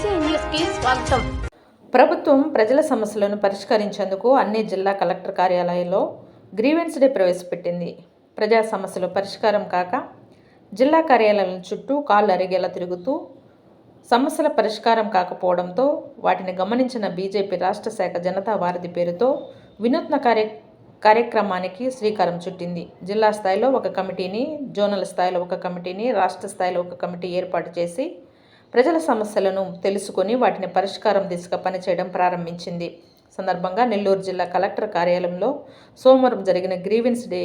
BC న్యూస్కి స్వాగతం. ప్రభుత్వం ప్రజల సమస్యలను పరిష్కరించేందుకు అన్ని జిల్లా కలెక్టర్ కార్యాలయాల్లో గ్రీవెన్స్ డే ప్రవేశపెట్టింది. ప్రజా సమస్యలు పరిష్కారం కాక జిల్లా కార్యాలయాల చుట్టూ కాళ్ళు అరిగేలా తిరుగుతూ సమస్యల పరిష్కారం కాకపోవడంతో వాటిని గమనించిన బీజేపీ రాష్ట్ర శాఖ జనతా వారధి పేరుతో వినూత్న కార్య కార్యక్రమానికి శ్రీకారం చుట్టింది. జిల్లా స్థాయిలో ఒక కమిటీని జోనల్ స్థాయిలో ఒక కమిటీని రాష్ట్ర స్థాయిలో ఒక కమిటీ ఏర్పాటు చేసి ప్రజల సమస్యలను తెలుసుకొని వాటిని పరిష్కారం దిశగా పనిచేయడం ప్రారంభించింది. సందర్భంగా నెల్లూరు జిల్లా కలెక్టర్ కార్యాలయంలో సోమవారం జరిగిన గ్రీవెన్స్ డే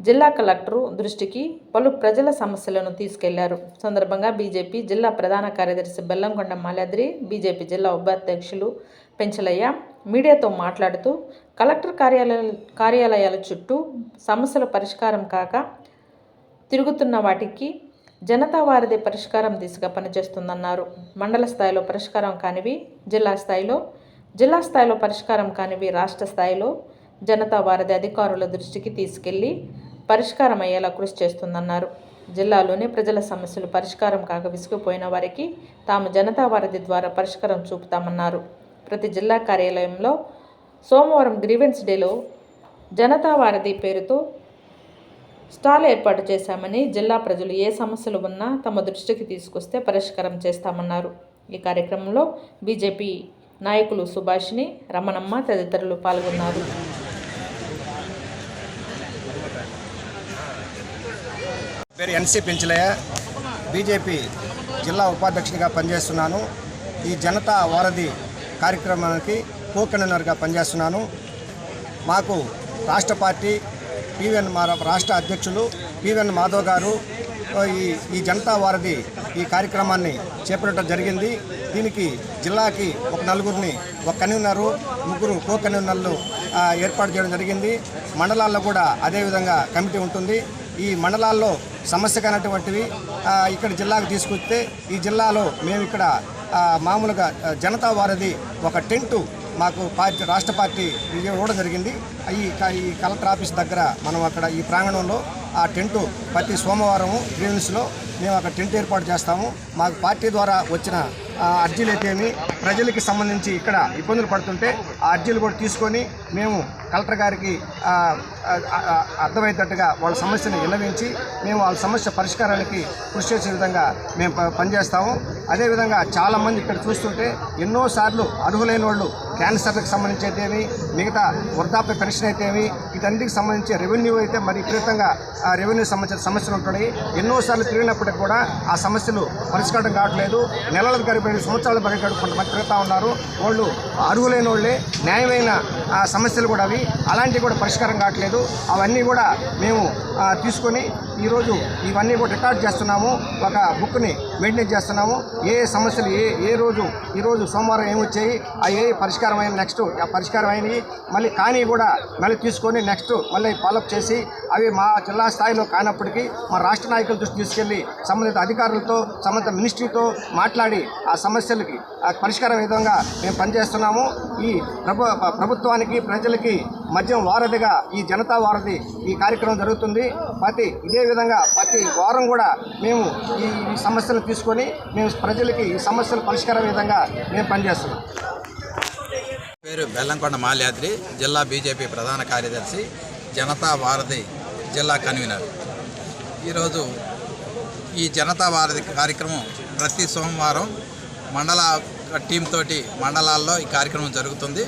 జిల్లా కలెక్టరు దృష్టికి పలు ప్రజల సమస్యలను తీసుకెళ్ళారు. సందర్భంగా బీజేపీ జిల్లా ప్రధాన కార్యదర్శి బెల్లంకొండ మాలాద్రి బీజేపీ జిల్లా ఉపాధ్యక్షులు పెంచలయ్య మీడియాతో మాట్లాడుతూ కలెక్టర్ కార్యాలయ కార్యాలయాల చుట్టూ సమస్యల పరిష్కారం కాక తిరుగుతున్న వాటికి జనతా వారిది పరిష్కారం దిశగా పనిచేస్తుందన్నారు. మండల స్థాయిలో పరిష్కారం కానివి జిల్లా స్థాయిలో జిల్లా స్థాయిలో పరిష్కారం కానివి రాష్ట్ర స్థాయిలో జనతా వారిది అధికారుల దృష్టికి తీసుకెళ్ళి పరిష్కారం అయ్యేలా కృషి చేస్తుందన్నారు. జిల్లాలోని ప్రజల సమస్యలు పరిష్కారం కాక విసిగిపోయిన వారికి తాము జనతా వారధి ద్వారా పరిష్కారం చూపుతామన్నారు. ప్రతి జిల్లా కార్యాలయంలో సోమవారం గ్రీవెన్స్ డేలో జనతా వారధి పేరుతో స్టాల్ ఏర్పాటు చేశామని జిల్లా ప్రజలు ఏ సమస్యలు ఉన్నా తమ దృష్టికి తీసుకొస్తే పరిష్కారం చేస్తామన్నారు. ఈ కార్యక్రమంలో బీజేపీ నాయకులు సుభాషిణి రమణమ్మ తదితరులు పాల్గొన్నారు. పేరు ఎన్సీ పెంచలయ్య. బీజేపీ జిల్లా ఉపాధ్యక్షునిగా పనిచేస్తున్నాను. ఈ జనతా వారధి కార్యక్రమానికి కో పనిచేస్తున్నాను. మాకు రాష్ట్ర పార్టీ పివిఎన్ మా రాష్ట్ర అధ్యక్షులు పివిఎన్ మాధవ్ గారు ఈ ఈ జనతా వారధి ఈ కార్యక్రమాన్ని చేపట్టడం జరిగింది. దీనికి జిల్లాకి ఒక నలుగురిని ఒక కన్వీనరు ముగ్గురు కో కన్వీనర్లు ఏర్పాటు చేయడం జరిగింది. మండలాల్లో కూడా అదేవిధంగా కమిటీ ఉంటుంది. ఈ మండలాల్లో సమస్య కానటువంటివి ఇక్కడ జిల్లాకు తీసుకొస్తే ఈ జిల్లాలో మేము ఇక్కడ మామూలుగా జనతా వారధి ఒక టెంటు మాకు పార్టీ రాష్ట్ర పార్టీ విజయం ఇవ్వడం జరిగింది. ఈ ఈ కలెక్టర్ ఆఫీస్ దగ్గర మనం అక్కడ ఈ ప్రాంగణంలో ఆ టెంటు ప్రతి సోమవారము గ్రీవెన్స్లో మేము అక్కడ టెంట్ ఏర్పాటు చేస్తాము. మాకు పార్టీ ద్వారా వచ్చిన ఆ, అర్జీలు అయితేమి ప్రజలకి సంబంధించి ఇక్కడ ఇబ్బందులు పడుతుంటే ఆ అర్జీలు కూడా తీసుకొని మేము కలెక్టర్ గారికి అర్థమయ్యేటట్టుగా వాళ్ళ సమస్యను విన్నవించి మేము వాళ్ళ సమస్య పరిష్కారానికి కృషి చేసే విధంగా మేము ప- పనిచేస్తాము. అదేవిధంగా చాలామంది ఇక్కడ చూస్తుంటే ఎన్నోసార్లు అర్హులైన వాళ్ళు క్యాన్సర్లకు సంబంధించి అయితేమి మిగతా వృద్ధాప్య పెన్షన్ అయితేమి వీటన్నిటికి సంబంధించి రెవెన్యూ అయితే మరి విపరీతంగా రెవెన్యూ సంబంధించిన సమస్యలు ఉంటున్నాయి ఎన్నోసార్లు తిరిగినప్పటికీ కూడా ఆ సమస్యలు పరిష్కారం కావట్లేదు. నెలలకు గడిపోయిన సంవత్సరాల బట్టి కొంతమంది తిరుగుతూ ఉన్నారు. వాళ్ళు అర్హులైన వాళ్ళే న్యాయమైన ఆ సమస్యలు కూడా అవి right? అలాంటివి కూడా పరిష్కారం కావట్లేదు. అవన్నీ కూడా మేము తీసుకొని ఈరోజు ఇవన్నీ కూడా రికార్డ్ చేస్తున్నాము. ఒక బుక్ని మెయింటైన్ చేస్తున్నాము. ఏ సమస్యలు ఏ ఏ రోజు ఈరోజు సోమవారం ఏమొచ్చాయి ఆ ఏ పరిష్కారం అయిన నెక్స్ట్ ఆ పరిష్కారం అయినవి మళ్ళీ కానీ కూడా మళ్ళీ తీసుకొని నెక్స్ట్ మళ్ళీ ఫాలోఅప్ చేసి అవి మా జిల్లా స్థాయిలో కానప్పటికీ మా రాష్ట్ర నాయకుల దృష్టి తీసుకెళ్ళి సంబంధిత అధికారులతో సంబంధిత మినిస్ట్రీతో మాట్లాడి ఆ సమస్యలకి ఆ పరిష్కారం విధంగా మేము పనిచేస్తున్నాము. ఈ ప్రభు ప్రభుత్వానికి ప్రజలకి మద్యం వారధిగా ఈ జనతా వారధి ఈ కార్యక్రమం జరుగుతుంది. ప్రతి ఇదే విధంగా ప్రతి వారం కూడా మేము ఈ ఈ సమస్యలు తీసుకొని మేము ప్రజలకి ఈ సమస్యలు పరిష్కారం విధంగా మేము పనిచేస్తున్నాం. పేరు బెల్లంకొండ మాల్యాద్రి జిల్లా బీజేపీ ప్రధాన కార్యదర్శి జనతా వారధి జిల్లా కన్వీనర్. ఈరోజు ఈ జనతా వారధి కార్యక్రమం ప్రతి సోమవారం మండల టీం తోటి మండలాల్లో ఈ కార్యక్రమం జరుగుతుంది.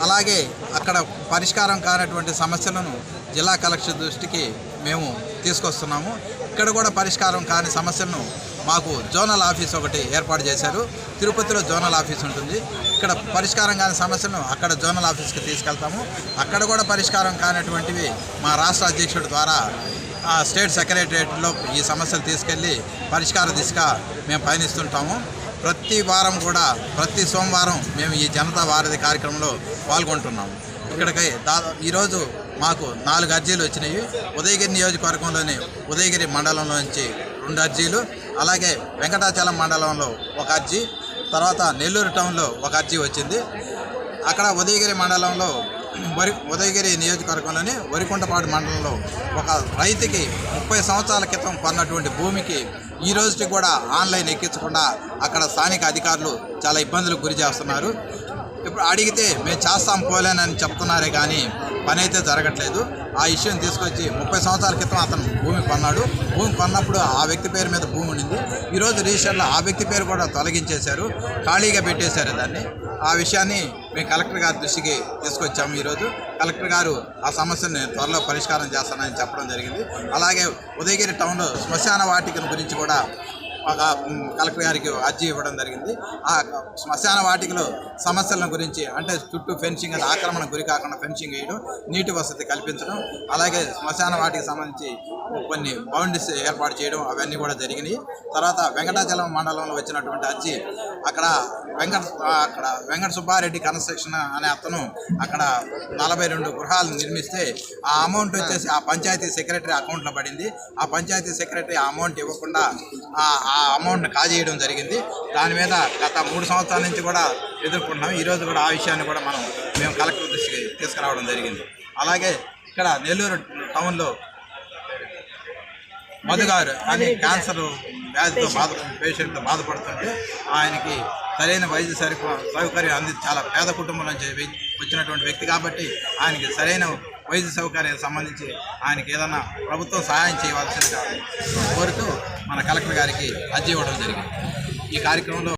అలాగే అక్కడ పరిష్కారం కానటువంటి సమస్యలను జిల్లా కలెక్టర్ దృష్టికి మేము తీసుకొస్తున్నాము. ఇక్కడ కూడా పరిష్కారం కాని సమస్యలను మాకు జోనల్ ఆఫీస్ ఒకటి ఏర్పాటు చేశారు. తిరుపతిలో జోనల్ ఆఫీస్ ఉంటుంది. ఇక్కడ పరిష్కారం కాని సమస్యలను అక్కడ జోనల్ ఆఫీస్కి తీసుకెళ్తాము. అక్కడ కూడా పరిష్కారం కానటువంటివి మా రాష్ట్ర అధ్యక్షుడి ద్వారా ఆ, స్టేట్ సెక్రటరియట్లో ఈ సమస్యలు తీసుకెళ్ళి పరిష్కార దిశగా మేము పయనిస్తుంటాము. ప్రతి వారం కూడా ప్రతి సోమవారం మేము ఈ జనతా వారధి కార్యక్రమంలో పాల్గొంటున్నాము ఇక్కడికి దాదా ఈరోజు మాకు నాలుగు అర్జీలు వచ్చినాయి. ఉదయగిరి నియోజకవర్గంలోని ఉదయగిరి మండలంలో నుంచి రెండు అర్జీలు అలాగే వెంకటాచలం మండలంలో ఒక అర్జీ తర్వాత నెల్లూరు టౌన్లో ఒక అర్జీ వచ్చింది. అక్కడ ఉదయగిరి మండలంలో వరి ఉదయగిరి నియోజకవర్గంలోని వరికుంటపాడు మండలంలో ఒక రైతుకి ముప్పై సంవత్సరాల క్రితం కొన్నటువంటి భూమికి ఈ రోజుకి కూడా ఆన్లైన్ ఎక్కించకుండా అక్కడ స్థానిక అధికారులు చాలా ఇబ్బందులకు గురి చేస్తున్నారు. ఇప్పుడు అడిగితే మేము చేస్తాం పోలేనని చెప్తున్నారే కానీ పని అయితే జరగట్లేదు. ఆ విషయం తీసుకొచ్చి ముప్పై సంవత్సరాల క్రితం అతను భూమి కొన్నాడు. భూమి కొన్నప్పుడు ఆ వ్యక్తి పేరు మీద భూమి ఉండింది. ఈరోజు రిజిస్టర్లో ఆ వ్యక్తి పేరు కూడా తొలగించేశారు. ఖాళీగా పెట్టేశారు దాన్ని. ఆ విషయాన్ని మేము కలెక్టర్ గారి దృష్టికి తీసుకొచ్చాము ఈరోజు. కలెక్టర్ గారు ఆ సమస్యను త్వరలో పరిష్కారం చేస్తానని చెప్పడం జరిగింది. అలాగే ఉదయగిరి టౌన్లో శ్మశాన వాటికను గురించి కూడా కలెక్టర్ గారికి అర్జీ ఇవ్వడం జరిగింది. ఆ శ్మశాన వాటికలో సమస్యల గురించి అంటే చుట్టూ ఫెన్సింగ్ అది ఆక్రమణ గురి కాకుండా ఫెన్సింగ్ వేయడం నీటి వసతి కల్పించడం అలాగే శ్మశాన వాటికి సంబంధించి కొన్ని బౌండరీస్ ఏర్పాటు చేయడం అవన్నీ కూడా జరిగినాయి. తర్వాత వెంకటాచలం మండలంలో వచ్చినటువంటి అర్జీ అక్కడ వెంకట అక్కడ వెంకట సుబ్బారెడ్డి కన్స్ట్రక్షన్ అనే అతను అక్కడ నలభై రెండు గృహాలు నిర్మిస్తే ఆ అమౌంట్ వచ్చేసి ఆ పంచాయతీ సెక్రటరీ అకౌంట్లో పడింది. ఆ పంచాయతీ సెక్రటరీ ఆ అమౌంట్ ఇవ్వకుండా ఆ ఆ అమౌంట్ని కాజేయడం జరిగింది. దాని మీద గత మూడు సంవత్సరాల నుంచి కూడా ఎదుర్కొంటున్నాం. ఈరోజు కూడా ఆ విషయాన్ని కూడా మనం మేము కలెక్టర్ దృష్టికి తీసుకురావడం జరిగింది. అలాగే ఇక్కడ నెల్లూరు టౌన్లో మధుగారు అని క్యాన్సర్ వ్యాధితో బాధ పేషెంట్ బాధపడుతుంటే ఆయనకి సరైన వైద్య సరిపో సౌకర్యం అంది చాలా పేద కుటుంబం నుంచి వచ్చినటువంటి వ్యక్తి కాబట్టి ఆయనకి సరైన వైద్య సౌకర్యం సంబంధించి ఆయనకి ఏదైనా ప్రభుత్వం సహాయం చేయవలసిందిగా కోరుతూ మన కలెక్టర్ గారికి అర్జీ ఇవ్వడం జరిగింది. ఈ కార్యక్రమంలో